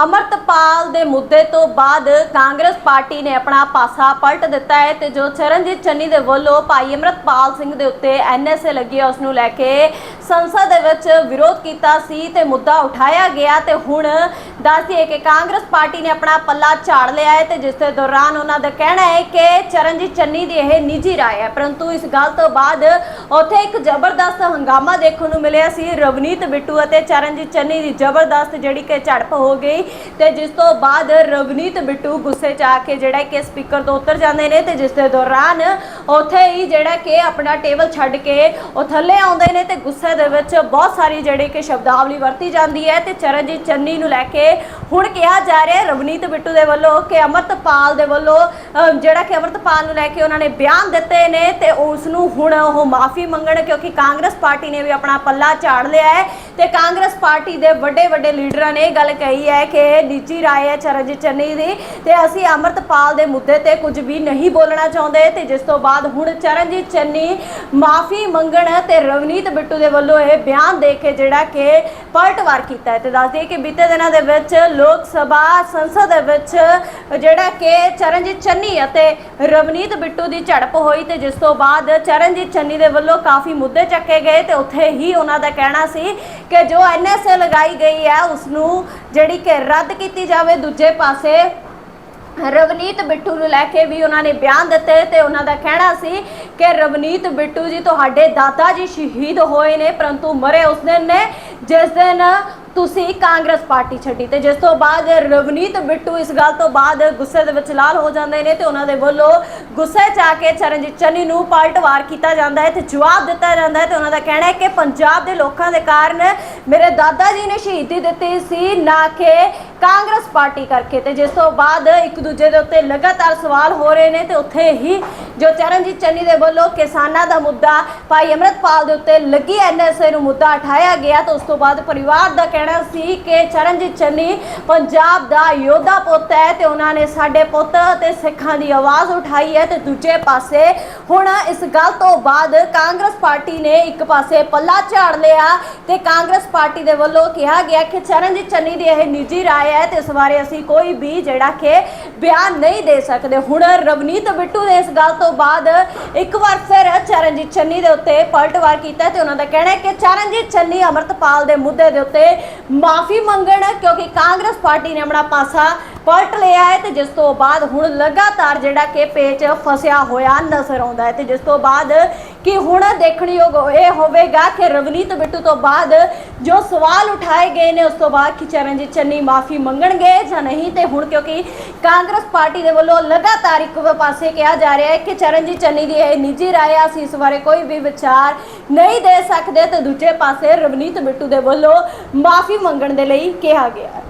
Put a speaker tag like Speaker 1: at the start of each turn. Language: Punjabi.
Speaker 1: ਅਮਰਤਪਾਲ ਦੇ ਮੁੱਦੇ ਤੋਂ ਬਾਅਦ ਕਾਂਗਰਸ ਪਾਰਟੀ ਨੇ ਆਪਣਾ ਪਾਸਾ ਪਲਟ ਦਿੱਤਾ ਹੈ ਤੇ ਜੋ ਚਰਨਜੀਤ ਚੰਨੀ ਦੇ ਵੱਲੋਂ ਭਾਈ ਅਮਰਤਪਾਲ ਸਿੰਘ ਦੇ ਉੱਤੇ ਐਨਐਸਏ ਲੱਗੀ ਹੈ, ਉਸ ਨੂੰ ਲੈ ਕੇ ਸੰਸਦ ਦੇ ਵਿੱਚ ਵਿਰੋਧ ਕੀਤਾ ਸੀ ਤੇ ਮੁੱਦਾ ਉਠਾਇਆ ਗਿਆ ਤੇ ਹੁਣ ਦੱਸਦੀਏ ਕਿ ਕਾਂਗਰਸ ਪਾਰਟੀ ਨੇ ਆਪਣਾ ਪੱਲਾ ਝਾੜ ਲਿਆ ਹੈ ਤੇ ਜਿਸ ਦੇ ਦੌਰਾਨ ਉਹਨਾਂ ਦਾ ਕਹਿਣਾ ਹੈ ਕਿ ਚਰਨਜੀਤ ਚੰਨੀ ਦੀ ਇਹ ਨਿੱਜੀ ਰਾਏ ਹੈ। ਪਰੰਤੂ ਇਸ ਗੱਲ ਤੋਂ ਬਾਅਦ ਉੱਥੇ ਇੱਕ ਜ਼ਬਰਦਸਤ ਹੰਗਾਮਾ ਦੇਖਣ ਨੂੰ ਮਿਲਿਆ ਸੀ। ਰਵਨੀਤ ਬਿੱਟੂ ਅਤੇ ਚਰਨਜੀਤ ਚੰਨੀ ਦੀ ਜ਼ਬਰਦਸਤ ਜਿਹੜੀ ਕਿ ਝੜਪ ਹੋ ਗਈ ਤੇ ਜਿਸ ਤੋਂ ਬਾਅਦ ਰਵਨੀਤ ਬਿੱਟੂ ਗੁੱਸੇ 'ਚ ਆ ਕੇ ਜਿਹੜਾ ਕਿ ਸਪੀਕਰ ਤੋਂ ਉਤਰ ਜਾਂਦੇ ਨੇ ਤੇ ਜਿਸ ਦੇ ਦੌਰਾਨ ਉੱਥੇ ਹੀ ਜਿਹੜਾ ਕਿ ਆਪਣਾ ਟੇਬਲ ਛੱਡ ਕੇ ਉਹ ਥੱਲੇ ਆਉਂਦੇ ਨੇ ਤੇ ਗੁੱਸੇ ਦੇ ਵਿੱਚ ਬਹੁਤ ਸਾਰੀ ਜਿਹੜੀ ਕਿ ਸ਼ਬਦਾਵਲੀ ਵਰਤੀ ਜਾਂਦੀ ਹੈ ਤੇ ਚਰਨਜੀਤ ਚੰਨੀ ਨੂੰ ਲੈ ਕੇ ਹੁਣ ਕਿਹਾ ਜਾ ਰਿਹਾ ਹੈ ਰਵਨੀਤ ਬਿੱਟੂ ਦੇ ਵੱਲੋਂ ਕਿ ਅਮਰਤਪਾਲ ਦੇ ਵੱਲੋਂ ਅਹ, ਜਿਹੜਾ ਕਿ ਅਮਰਤਪਾਲ ਨੂੰ ਲੈ ਕੇ ਉਹਨਾਂ ਨੇ ਬਿਆਨ ਦਿੱਤੇ ਨੇ ਤੇ ਉਸ ਨੂੰ ਹੁਣ ਉਹ ਮਾਫੀ ਮੰਗਣ ਕਿਉਂਕਿ ਕਾਂਗਰਸ ਪਾਰਟੀ ਨੇ ਵੀ ਆਪਣਾ ਪੱਲਾ ਝਾੜ ਲਿਆ ਹੈ ਤੇ ਕਾਂਗਰਸ ਪਾਰਟੀ ਦੇ ਵੱਡੇ ਵੱਡੇ ਲੀਡਰਾਂ ਨੇ ਇਹ ਗੱਲ ਕਹੀ ਹੈ ਕਿ ਇਹ ਨਿੱਜੀ ਰਾਏ ਹੈ ਚਰਨਜੀਤ ਚੰਨੀ ਦੀ ਤੇ ਅਸੀਂ ਅਮਰਤਪਾਲ ਦੇ ਮੁੱਦੇ ਤੇ ਕੁਝ ਵੀ ਨਹੀਂ ਬੋਲਣਾ ਚਾਹੁੰਦੇ ਤੇ ਜਿਸ ਤੋਂ ਬਾਅਦ ਹੁਣ ਚਰਨਜੀਤ ਚੰਨੀ ਮਾਫੀ ਮੰਗਣ ਤੇ ਰਵਨੀਤ ਬਿੱਟੂ ਦੇ ਵੱਲੋਂ ਇਹ ਬਿਆਨ ਦੇ ਕੇ ਜਿਹੜਾ ਕਿ ਪਲਟਵਾਰ ਕੀਤਾ ਹੈ ਤੇ ਦੱਸ ਦਈਏ ਕਿ ਬੀਤੇ ਦਿਨਾਂ ਦੇ ਵਿੱਚ ਲੋਕ ਸਭਾ ਸੰਸਦ ਦੇ ਵਿੱਚ ਜਿਹੜਾ ਕਿ ਚਰਨਜੀਤ ਚੰਨੀ ਅਤੇ ਰਵਨੀਤ ਬਿੱਟੂ ਦੀ ਝੜਪ ਹੋਈ ਤੇ ਜਿਸ ਤੋਂ ਬਾਅਦ ਚਰਨਜੀਤ ਚੰਨੀ ਦੇ ਵੱਲੋਂ ਕਾਫੀ ਮੁੱਦੇ ਚੱਕੇ ਗਏ ਤੇ ਉੱਥੇ ਹੀ ਉਹਨਾਂ ਦਾ ਕਹਿਣਾ ਸੀ ਕਿ ਜੋ ਐਨਐਸਏ ਲਗਾਈ ਗਈ ਹੈ ਉਸ ਨੂੰ ਜਿਹੜੀ ਕਿ ਰੱਦ ਕੀਤੀ ਜਾਵੇ, ਦੂਜੇ ਪਾਸੇ ਰਵਨੀਤ ਬਿੱਟੂ ਨੂੰ ਲੈ ਕੇ ਵੀ ਉਹਨਾਂ ਨੇ ਬਿਆਨ ਦਿੱਤੇ ਤੇ ਉਹਨਾਂ ਦਾ ਕਹਿਣਾ ਸੀ ਕਿ ਰਵਨੀਤ ਬਿੱਟੂ ਜੀ ਤੁਹਾਡੇ ਦਾਦਾ ਜੀ ਸ਼ਹੀਦ ਹੋਏ ਨੇ, ਪਰੰਤੂ ਮਰੇ ਉਸ ਦਿਨ ਨੇ, ਜਿਸ ਦਿਨ ਤੁਸੀਂ ਕਾਂਗਰਸ ਪਾਰਟੀ ਛੱਡੀ ਤੇ ਜਿਸ ਤੋਂ ਬਾਅਦ ਰਵਨੀਤ ਬਿੱਟੂ ਇਸ ਗੱਲ ਤੋਂ ਬਾਅਦ ਗੁੱਸੇ ਦੇ ਵਿੱਚ ਲਾਲ ਹੋ ਜਾਂਦੇ ਨੇ ਤੇ ਉਹਨਾਂ ਦੇ ਵੱਲੋਂ ਗੁੱਸੇ 'ਚ ਆ ਕੇ ਚਰਨਜੀਤ ਚੰਨੀ ਨੂੰ ਪਲਟਵਾਰ ਕੀਤਾ ਜਾਂਦਾ ਹੈ ਤੇ ਜਵਾਬ ਦਿੱਤਾ ਜਾਂਦਾ ਹੈ ਤੇ ਉਹਨਾਂ ਦਾ ਕਹਿਣਾ ਹੈ ਕਿ ਪੰਜਾਬ ਦੇ ਲੋਕਾਂ ਦੇ ਕਾਰਨ ਮੇਰੇ ਦਾਦਾ ਜੀ ਨੇ ਸ਼ਹੀਦੀ ਦਿੱਤੀ ਸੀ, ਨਾ ਕਿ ਕਾਂਗਰਸ ਪਾਰਟੀ ਕਰਕੇ ਤੇ ਜਿਸ ਤੋਂ ਬਾਅਦ ਇੱਕ ਦੂਜੇ ਦੇ ਉੱਤੇ ਲਗਾਤਾਰ ਸਵਾਲ ਹੋ ਰਹੇ ਨੇ ਤੇ ਉੱਥੇ ਹੀ ਜੋ ਚਰਨਜੀਤ ਚੰਨੀ ਦੇ ਵੱਲੋਂ ਕਿਸਾਨਾਂ ਦਾ ਮੁੱਦਾ ਭਾਈ ਅਮਰਤਪਾਲ ਦੇ ਉੱਤੇ ਲੱਗੀ ਐਨਐਸਏ ਨੂੰ ਮੁੱਦਾ ਉਠਾਇਆ ਗਿਆ ਤੇ ਉਸ ਤੋਂ ਬਾਅਦ ਪਰਿਵਾਰ ਦਾ ਕਹਿਣਾ ਸੀ ਕਿ ਚਰਨਜੀਤ ਚੰਨੀ ਪੰਜਾਬ ਦਾ ਯੋਧਾ ਪੁੱਤ ਹੈ ਤੇ ਉਹਨਾਂ ਨੇ ਸਾਡੇ ਪੁੱਤ ਅਤੇ ਸਿੱਖਾਂ ਦੀ ਆਵਾਜ਼ ਉਠਾਈ ਹੈ ਤੇ ਦੂਜੇ ਪਾਸੇ ਹੁਣ ਇਸ ਗੱਲ ਤੋਂ ਬਾਅਦ ਕਾਂਗਰਸ ਪਾਰਟੀ ਨੇ ਇੱਕ ਪਾਸੇ ਪੱਲਾ ਝਾੜ ਲਿਆ ਤੇ ਕਾਂਗਰਸ ਪਾਰਟੀ ਦੇ ਵੱਲੋਂ ਕਿਹਾ ਗਿਆ ਕਿ ਚਰਨਜੀਤ ਚੰਨੀ ਦੀ ਇਹ ਨਿੱਜੀ ਰਾਏ ਹੈ ਤੇ ਇਸ ਬਾਰੇ ਅਸੀਂ ਕੋਈ ਵੀ ਜਿਹੜਾ ਕਿ ਬਿਆਨ ਨਹੀਂ ਦੇ ਸਕਦੇ। ਹੁਣ ਰਵਨੀਤ ਬਿੱਟੂ ਨੇ ਇਸ ਗੱਲ ਤੋਂ ਬਾਅਦ ਇੱਕ ਵਾਰ ਫਿਰ ਚਰਨਜੀਤ ਚੰਨੀ ਦੇ ਉੱਤੇ ਪਲਟਵਾਰ ਕੀਤਾ ਤੇ ਉਹਨਾਂ ਦਾ ਕਹਿਣਾ ਹੈ ਕਿ ਚਰਨਜੀਤ ਚੰਨੀ ਅਮਰਤਪਾਲ ਦੇ ਮੁੱਦੇ ਦੇ ਉੱਤੇ ਮਾਫੀ ਮੰਗਣ, ਕਿਉਂਕਿ ਕਾਂਗਰਸ ਪਾਰਟੀ ਨੇ ਆਪਣਾ ਪਾਸਾ ਪਲਟ ਲਿਆ ਹੈ ਤੇ ਜਿਸ ਤੋਂ ਬਾਅਦ ਹੁਣ ਲਗਾਤਾਰ ਜਿਹੜਾ ਕਿ ਪੇਚ ਫਸਿਆ ਹੋਇਆ ਨਜ਼ਰ ਆਉਂਦਾ ਹੈ ਤੇ ਜਿਸ ਤੋਂ ਬਾਅਦ ਕਿ ਹੁਣ ਦੇਖਣਯੋਗ ਇਹ ਹੋਵੇਗਾ ਕਿ ਰਵਨੀਤ ਬਿੱਟੂ ਤੋਂ ਬਾਅਦ ਜੋ ਸਵਾਲ ਉਠਾਏ ਗਏ ਨੇ ਉਸ ਤੋਂ ਬਾਅਦ ਕਿ ਚਰਨਜੀਤ ਚੰਨੀ ਮਾਫੀ ਮੰਗਣਗੇ ਜਾਂ ਨਹੀਂ ਤੇ ਹੁਣ ਕਿਉਂਕਿ ਕਾਂਗਰਸ ਪਾਰਟੀ ਦੇ ਵੱਲੋਂ ਲਗਾਤਾਰ ਇੱਕ ਪਾਸੇ ਕਿਹਾ ਜਾ ਰਿਹਾ ਹੈ ਕਿ ਚਰਨਜੀਤ ਚੰਨੀ ਦੀ ਇਹ ਨਿੱਜੀ ਰਾਏ ਆ, ਅਸੀਂ ਇਸ ਬਾਰੇ ਕੋਈ ਵੀ ਵਿਚਾਰ ਨਹੀਂ ਦੇ ਸਕਦੇ ਤੇ ਦੂਜੇ ਪਾਸੇ ਰਵਨੀਤ ਬਿੱਟੂ ਦੇ ਵੱਲੋਂ ਮਾਫੀ ਮੰਗਣ ਦੇ ਲਈ ਕਿਹਾ ਗਿਆ ਹੈ।